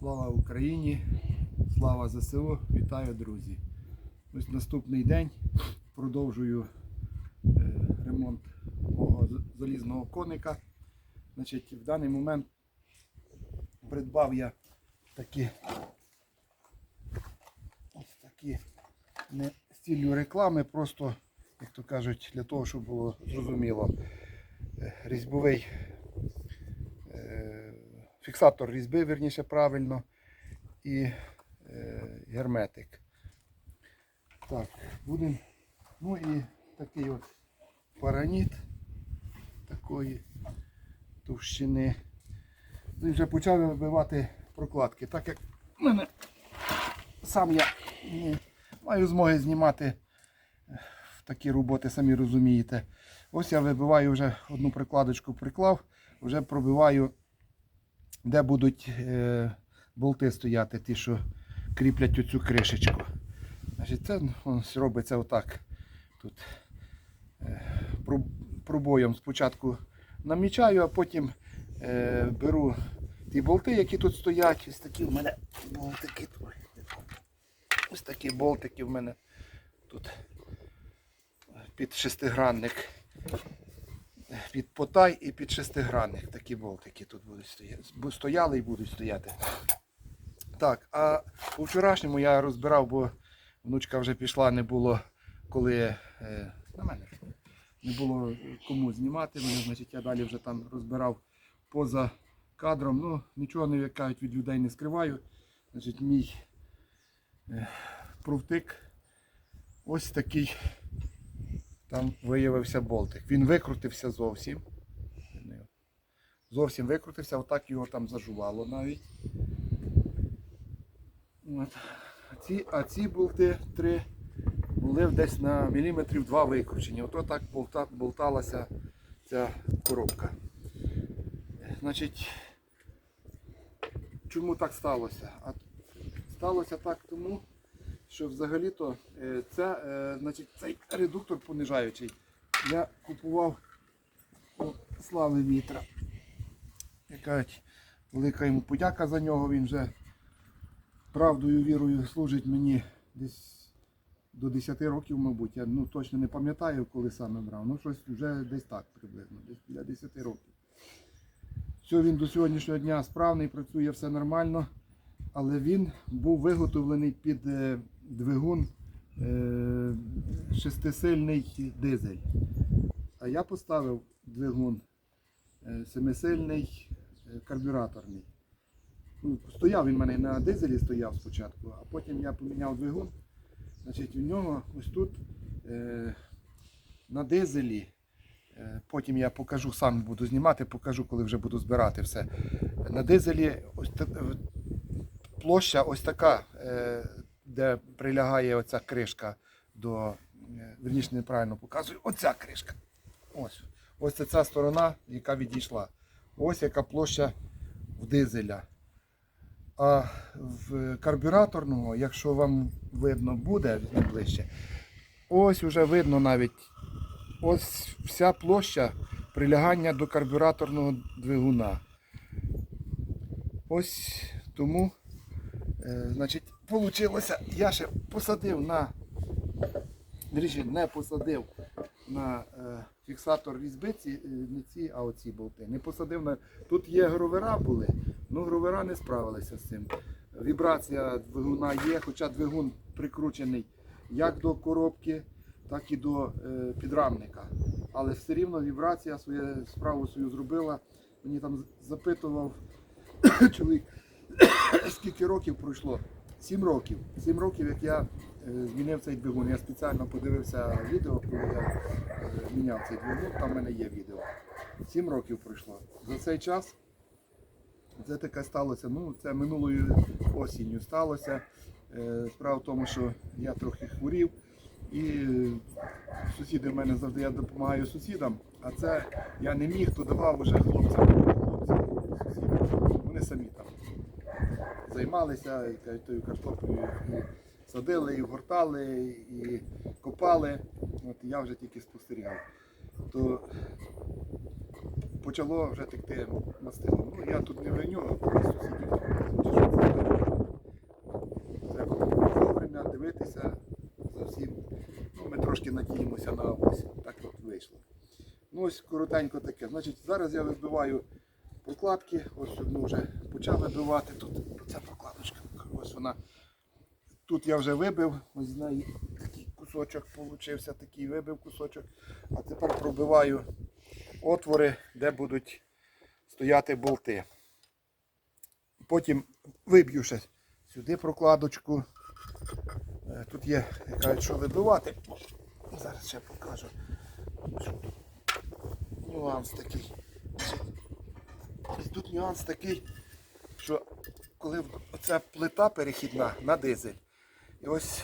Слава Україні! Слава ЗСУ! Вітаю, друзі! Ось наступний день продовжую е, ремонт мого залізного коника. Значить, в даний момент придбав я такі ось такі не з реклами, просто, як то кажуть, для того, щоб було зрозуміло. Е, Різьбовий фіксатор різьби, верніше правильно, і е, герметик. Так, будемо. Ну і такий от параніт такої товщини. Ну і вже почав вибивати прокладки. Так як мене сам я не маю змоги знімати в такі роботи, самі розумієте. Ось я вибиваю вже одну прикладочку приклав, вже пробиваю, де будуть е, болти стояти, ті, що кріплять оцю кришечку. Значить, це ну, робиться отак. Тут е, пробоєм спочатку намічаю, а потім е, беру ті болти, які тут стоять. Ось такі в мене болтики. Ось такі болтики в мене тут під шестигранник. Під потай і під шестигранник. Такі болтики тут будуть стояти. Стояли і будуть стояти. Так, а по вчорашньому я розбирав, бо внучка вже пішла, не було коли е, на мене не було кому знімати мене, значить я далі вже там розбирав поза кадром. Ну, нічого не кажуть, від людей не скриваю. Значить, мій е, провтик ось такий там виявився болтик. Він викрутився зовсім. Зовсім викрутився, отак його там зажувало навіть. От. А ці, а ці болти три були десь на міліметрів два викручені. Ото так болта, болталася ця коробка. Значить, чому так сталося? А сталося так тому, що взагалі-то е, це, е, значить, цей редуктор понижаючий я купував у Слави Вітра. Яка велика йому подяка за нього. Він вже правдою, вірою служить мені десь до 10 років, мабуть. Я ну, точно не пам'ятаю, коли саме брав. Ну, щось вже десь так приблизно, десь біля 10 років. Все, він до сьогоднішнього дня справний, працює все нормально, але він був виготовлений під е, двигун е, шестисильний дизель. А я поставив двигун е, семисильний е, карбюраторний. Ну, стояв він в мене на дизелі стояв спочатку, а потім я поміняв двигун. Значить, у нього ось тут е, на дизелі. е, Потім я покажу, сам буду знімати, покажу, коли вже буду збирати все. На дизелі ось та- площа ось така, де прилягає оця кришка до. е, Верніше неправильно показую. Оця кришка. Ось. Ось це ця сторона, яка відійшла. Ось яка площа в дизеля. А в карбюраторного, якщо вам видно буде ближче, ось вже видно навіть ось вся площа прилягання до карбюраторного двигуна. Ось тому, е, значить, вийшло, я ще посадив на, вірніше, не посадив на е, фіксатор різьби, ці, е, не ці, а оці болти. Не посадив на. Тут є гровера були, ну гровера не справилися з цим. Вібрація двигуна є, хоча двигун прикручений як до коробки, так і до е, підрамника. Але все рівно вібрація своє справу свою зробила. Мені там запитував чоловік, скільки років пройшло. Сім років. Сім років, як я е, змінив цей двигун. Я спеціально подивився відео, коли я е, міняв цей двигун, там в мене є відео. Сім років пройшло. За цей час це таке сталося. Ну, це минулою осінню сталося. Е, Справа в тому, що я трохи хворів, і сусіди в мене завжди я допомагаю сусідам, а це я не міг, то давав уже хлопцям. хлопці, сусіди. Вони самі займалися і тою картоплею садили, і гортали, і копали. От Я вже тільки спостерігав. То почало вже текти мастило. Ну, я тут не виню, а просто сидів. Треба вовремя дивитися за всім. Ну, Ми трошки надіємося на осінь. Так от вийшло. Ну ось коротенько таке. Значить, Зараз я вибиваю прокладки, ось ми вже почали вибивати тут ця прокладочка. Ось вона. Тут я вже вибив, ось з неї такий кусочок получився, такий вибив кусочок. А тепер пробиваю отвори, де будуть стояти болти. Потім виб'ю ще сюди прокладочку. Е, Тут є, кажуть, що вибивати. Зараз ще покажу. Нюанс такий. Тут нюанс такий, що коли оця плита перехідна на дизель, і ось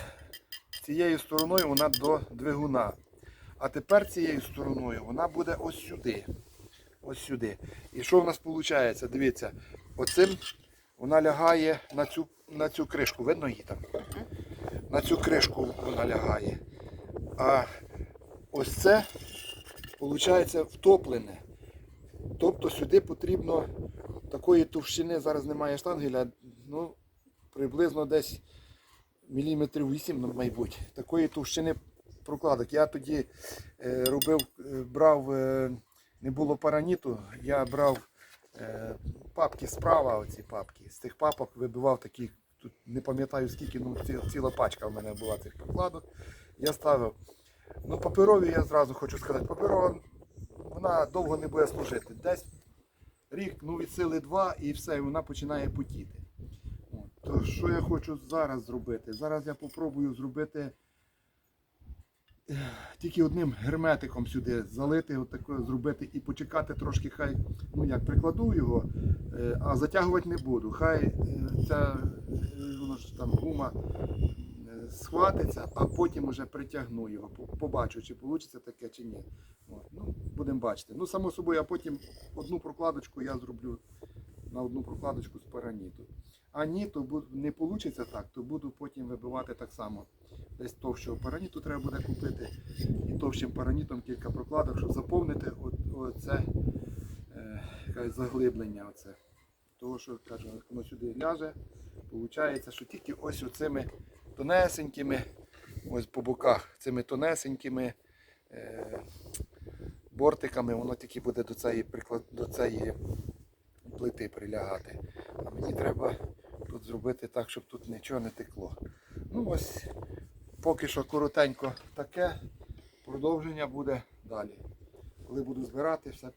цією стороною вона до двигуна. А тепер цією стороною вона буде ось сюди. Ось сюди. І що в нас виходить? Дивіться, оцим вона лягає на цю, на цю кришку. Видно її там? На цю кришку вона лягає. А ось це, виходить, втоплене. Тобто сюди потрібно такої товщини, зараз немає штангеля, ну, приблизно десь міліметрів 8, ну, мабуть, такої товщини прокладок. Я тоді е, робив, е, брав, е, не було параніту, я брав папки справа, оці папки. З тих папок вибивав такі, тут не пам'ятаю скільки, ну ціла пачка в мене була цих прокладок. Я ставив. Ну, паперові я зразу хочу сказати, паперова вона довго не буде служити. Десь рік, ну від сили два і все, і вона починає потіти. От. То що я хочу зараз зробити? Зараз я попробую зробити тільки одним герметиком сюди залити, отако зробити і почекати трошки, хай, ну як прикладу його, е, а затягувати не буду. Хай е, ця е, воно ж там гума схватиться, а потім вже притягну його. Побачу, чи вийде таке, чи ні. От, ну, будемо бачити. Ну, само собою, а потім одну прокладочку я зроблю на одну прокладочку з параніту. А ні, то не вийде так, то буду потім вибивати так само. Десь товщого параніту треба буде купити. І товщим паранітом кілька прокладок, щоб заповнити оце е, заглиблення. Оце. Того, що кажу, воно сюди ляже, виходить, що тільки ось оцими тонесенькими, ось по боках, цими тонесенькими е, бортиками, воно тільки буде до цієї, приклад, до цієї плити прилягати. А мені треба тут зробити так, щоб тут нічого не текло. Ну ось поки що коротенько таке. Продовження буде далі. Коли буду збирати, все